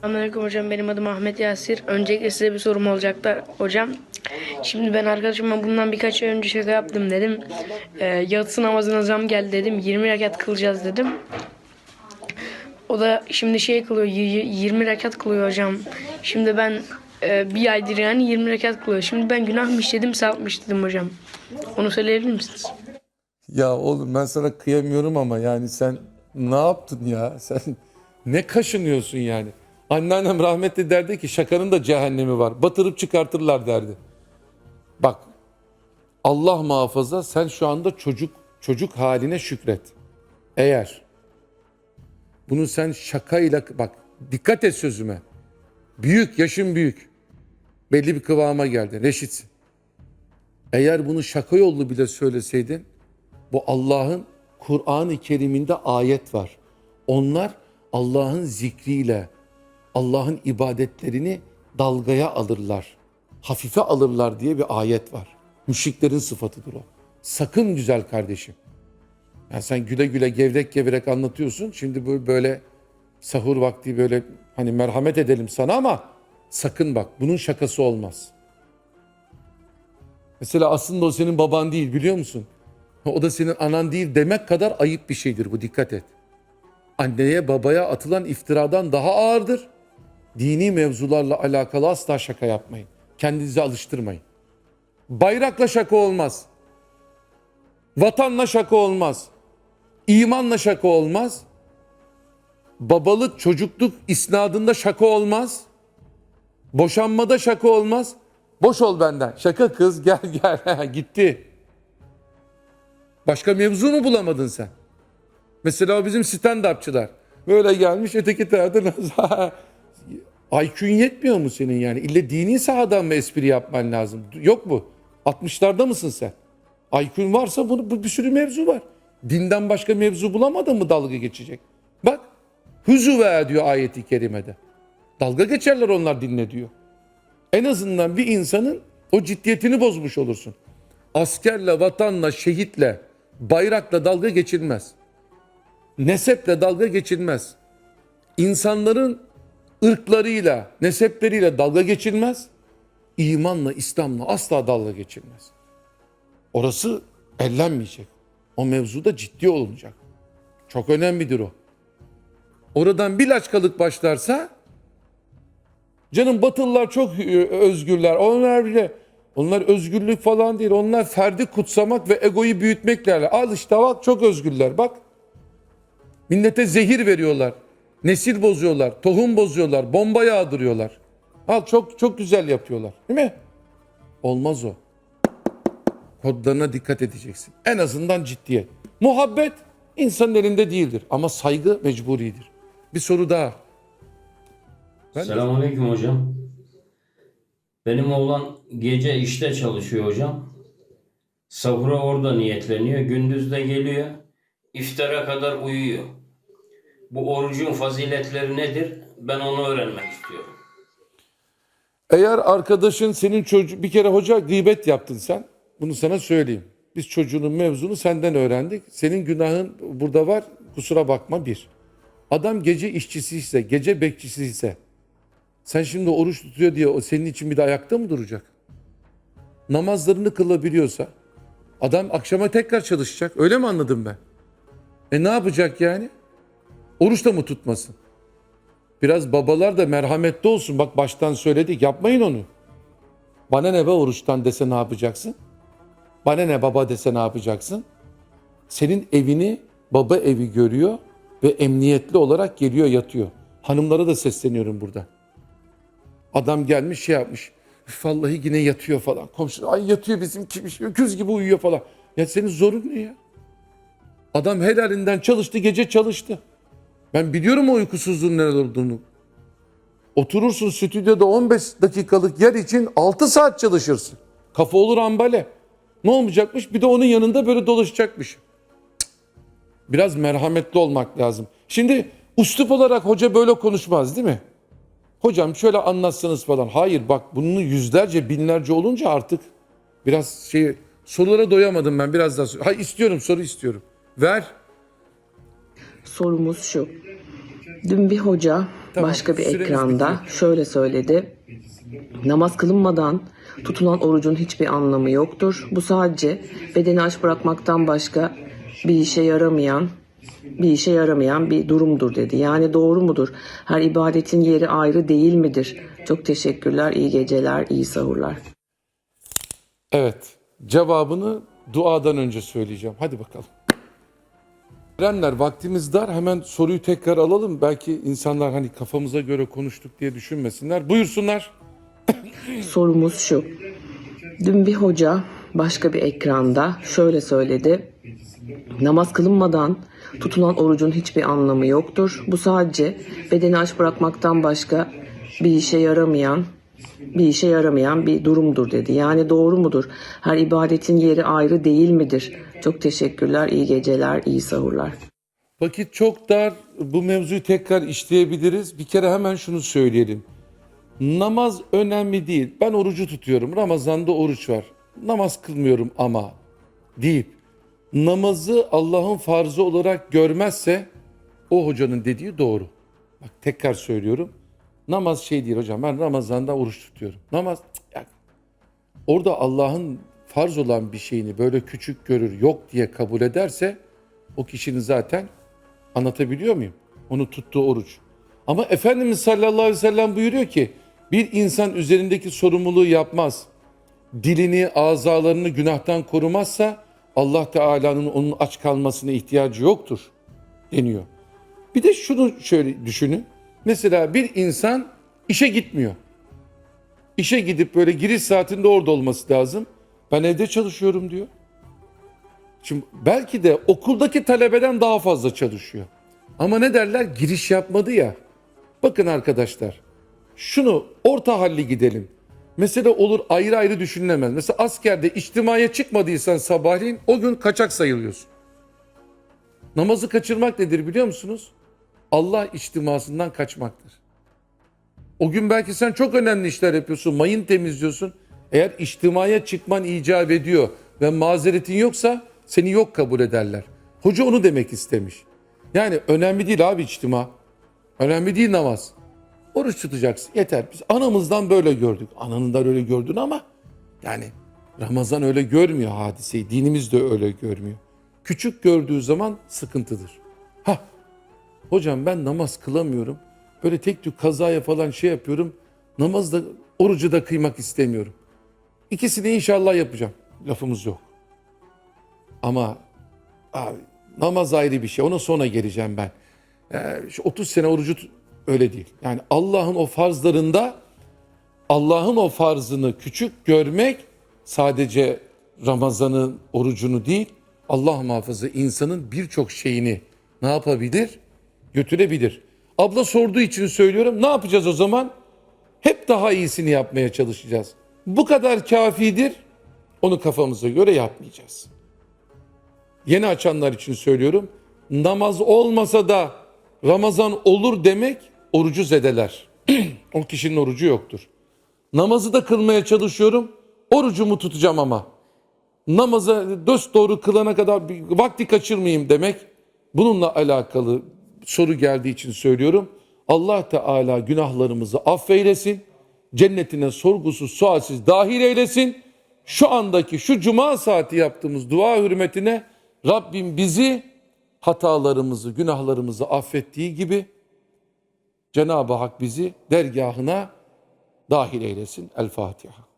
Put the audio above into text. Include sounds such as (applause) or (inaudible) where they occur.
Selamünaleyküm hocam benim adım Ahmet Yasir. Öncelikle size bir sorum olacaktı hocam. Şimdi ben arkadaşıma bundan birkaç ay önce şaka yaptım dedim. Ee, yatsı namazına zam geldi dedim. 20 rekat kılacağız dedim. O da şimdi şey kılıyor y- y- 20 rekat kılıyor hocam. Şimdi ben e, bir aydır yani 20 rekat kılıyor. Şimdi ben günah mı işledim sevap mı işledim hocam? Onu söyleyebilir misiniz? Ya oğlum ben sana kıyamıyorum ama yani sen ne yaptın ya? Sen ne kaşınıyorsun yani? Anneannem rahmetli derdi ki şakanın da cehennemi var. Batırıp çıkartırlar derdi. Bak Allah muhafaza sen şu anda çocuk çocuk haline şükret. Eğer bunu sen şakayla bak dikkat et sözüme. Büyük yaşın büyük. Belli bir kıvama geldin. Reşitsin. Eğer bunu şaka yollu bile söyleseydin bu Allah'ın Kur'an-ı Kerim'inde ayet var. Onlar Allah'ın zikriyle Allah'ın ibadetlerini dalgaya alırlar. Hafife alırlar diye bir ayet var. Müşriklerin sıfatıdır o. Sakın güzel kardeşim. Yani sen güle güle gevrek gevrek anlatıyorsun. Şimdi bu böyle sahur vakti böyle hani merhamet edelim sana ama sakın bak bunun şakası olmaz. Mesela aslında o senin baban değil biliyor musun? O da senin anan değil demek kadar ayıp bir şeydir bu dikkat et. Anneye babaya atılan iftiradan daha ağırdır. Dini mevzularla alakalı asla şaka yapmayın. Kendinizi alıştırmayın. Bayrakla şaka olmaz. Vatanla şaka olmaz. İmanla şaka olmaz. Babalık, çocukluk isnadında şaka olmaz. Boşanmada şaka olmaz. Boş ol benden. Şaka kız (laughs) gel gel. (laughs) Gitti. Başka mevzu mu bulamadın sen? Mesela bizim stand-upçılar. Böyle gelmiş öteki tarafta (laughs) IQ'un yetmiyor mu senin yani? İlle dini sahadan mı espri yapman lazım? Yok mu? 60'larda mısın sen? IQ'un varsa bunu, bu bir sürü mevzu var. Dinden başka mevzu bulamadın mı dalga geçecek? Bak. Hüzüve diyor ayeti kerimede. Dalga geçerler onlar dinle diyor. En azından bir insanın o ciddiyetini bozmuş olursun. Askerle, vatanla, şehitle, bayrakla dalga geçilmez. Neseple dalga geçilmez. İnsanların ırklarıyla, nesepleriyle dalga geçilmez. İmanla, İslam'la asla dalga geçilmez. Orası ellenmeyecek. O mevzuda ciddi olunacak. Çok önemlidir o. Oradan bir laçkalık başlarsa Canım Batılılar çok e, özgürler. Onlar bile onlar özgürlük falan değil. Onlar ferdi kutsamak ve egoyu büyütmekle. Al işte bak çok özgürler bak. Millete zehir veriyorlar. Nesil bozuyorlar, tohum bozuyorlar, bomba yağdırıyorlar. Al çok çok güzel yapıyorlar. Değil mi? Olmaz o. Kodlarına dikkat edeceksin. En azından ciddiyet. Muhabbet insanın elinde değildir ama saygı mecburidir. Bir soru daha. Ben Selamünaleyküm hocam. Benim oğlan gece işte çalışıyor hocam. Sahura orada niyetleniyor. Gündüz de geliyor. İftara kadar uyuyor. Bu orucun faziletleri nedir? Ben onu öğrenmek istiyorum. Eğer arkadaşın senin çocuğu bir kere hoca gıybet yaptın sen. Bunu sana söyleyeyim. Biz çocuğunun mevzunu senden öğrendik. Senin günahın burada var. Kusura bakma bir. Adam gece işçisi ise, gece bekçisi ise sen şimdi oruç tutuyor diye o senin için bir de ayakta mı duracak? Namazlarını kılabiliyorsa adam akşama tekrar çalışacak. Öyle mi anladım ben? E ne yapacak yani? Oruç da mı tutmasın? Biraz babalar da merhametli olsun. Bak baştan söyledik yapmayın onu. Bana ne be oruçtan dese ne yapacaksın? Bana ne baba dese ne yapacaksın? Senin evini baba evi görüyor ve emniyetli olarak geliyor yatıyor. Hanımlara da sesleniyorum burada. Adam gelmiş şey yapmış. "Üf, Vallahi yine yatıyor falan. Komşu ay yatıyor bizim gibi öküz gibi uyuyor falan. Ya senin zorun ne ya? Adam helalinden çalıştı gece çalıştı. Ben biliyorum o uykusuzluğun neler olduğunu. Oturursun stüdyoda 15 dakikalık yer için 6 saat çalışırsın. Kafa olur ambale. Ne olmayacakmış? Bir de onun yanında böyle dolaşacakmış. Biraz merhametli olmak lazım. Şimdi üslup olarak hoca böyle konuşmaz değil mi? Hocam şöyle anlatsanız falan. Hayır bak bunun yüzlerce binlerce olunca artık biraz şey sorulara doyamadım ben biraz daha. Hayır istiyorum soru istiyorum. Ver. Sorumuz şu. Dün bir hoca Tamam, başka bir ekranda bitiyor. şöyle söyledi. Namaz kılınmadan tutulan orucun hiçbir anlamı yoktur. Bu sadece bedeni aç bırakmaktan başka bir işe yaramayan bir işe yaramayan bir durumdur dedi. Yani doğru mudur? Her ibadetin yeri ayrı değil midir? Çok teşekkürler, iyi geceler, iyi sahurlar. Evet. Cevabını duadan önce söyleyeceğim. Hadi bakalım. Erenler vaktimiz dar. Hemen soruyu tekrar alalım. Belki insanlar hani kafamıza göre konuştuk diye düşünmesinler. Buyursunlar. Sorumuz şu. Dün bir hoca başka bir ekranda şöyle söyledi. Namaz kılınmadan tutulan orucun hiçbir anlamı yoktur. Bu sadece bedeni aç bırakmaktan başka bir işe yaramayan bir işe yaramayan bir durumdur dedi. Yani doğru mudur? Her ibadetin yeri ayrı değil midir? Çok teşekkürler, iyi geceler, iyi sahurlar. Vakit çok dar. Bu mevzuyu tekrar işleyebiliriz. Bir kere hemen şunu söyleyelim. Namaz önemli değil. Ben orucu tutuyorum. Ramazan'da oruç var. Namaz kılmıyorum ama deyip namazı Allah'ın farzı olarak görmezse o hocanın dediği doğru. Bak tekrar söylüyorum. Namaz şey değil hocam. Ben Ramazan'da oruç tutuyorum. Namaz ya orada Allah'ın farz olan bir şeyini böyle küçük görür, yok diye kabul ederse o kişinin zaten anlatabiliyor muyum? Onu tuttuğu oruç. Ama Efendimiz sallallahu aleyhi ve sellem buyuruyor ki bir insan üzerindeki sorumluluğu yapmaz. Dilini, azalarını günahtan korumazsa Allah Teala'nın onun aç kalmasına ihtiyacı yoktur deniyor. Bir de şunu şöyle düşünün. Mesela bir insan işe gitmiyor. İşe gidip böyle giriş saatinde orada olması lazım. Ben evde çalışıyorum diyor. Şimdi belki de okuldaki talebeden daha fazla çalışıyor. Ama ne derler? Giriş yapmadı ya. Bakın arkadaşlar. Şunu orta halli gidelim. Mesele olur ayrı ayrı düşünülemez. Mesela askerde içtimaya çıkmadıysan sabahleyin o gün kaçak sayılıyorsun. Namazı kaçırmak nedir biliyor musunuz? Allah içtimasından kaçmaktır. O gün belki sen çok önemli işler yapıyorsun, mayın temizliyorsun. Eğer içtimaya çıkman icap ediyor ve mazeretin yoksa seni yok kabul ederler. Hoca onu demek istemiş. Yani önemli değil abi içtima. Önemli değil namaz. Oruç tutacaksın yeter. Biz anamızdan böyle gördük. Ananın da öyle gördün ama yani Ramazan öyle görmüyor hadiseyi. Dinimiz de öyle görmüyor. Küçük gördüğü zaman sıkıntıdır. Hocam ben namaz kılamıyorum. Böyle tek tük kazaya falan şey yapıyorum. Namazda, orucu da kıymak istemiyorum. İkisini inşallah yapacağım. Lafımız yok. Ama abi, namaz ayrı bir şey. Ona sonra geleceğim ben. Ee, şu 30 sene orucu öyle değil. Yani Allah'ın o farzlarında Allah'ın o farzını küçük görmek sadece Ramazan'ın orucunu değil, Allah muhafaza insanın birçok şeyini ne yapabilir? Götürebilir. Abla sorduğu için söylüyorum. Ne yapacağız o zaman? Hep daha iyisini yapmaya çalışacağız. Bu kadar kafidir. Onu kafamıza göre yapmayacağız. Yeni açanlar için söylüyorum. Namaz olmasa da Ramazan olur demek orucu zedeler. (clears throat) o kişinin orucu yoktur. Namazı da kılmaya çalışıyorum. Orucumu tutacağım ama. Namazı döst doğru kılana kadar vakti kaçırmayayım demek. Bununla alakalı soru geldiği için söylüyorum. Allah Teala günahlarımızı affeylesin. Cennetine sorgusuz sualsiz dahil eylesin. Şu andaki şu cuma saati yaptığımız dua hürmetine Rabbim bizi hatalarımızı, günahlarımızı affettiği gibi Cenab-ı Hak bizi dergahına dahil eylesin. El Fatiha.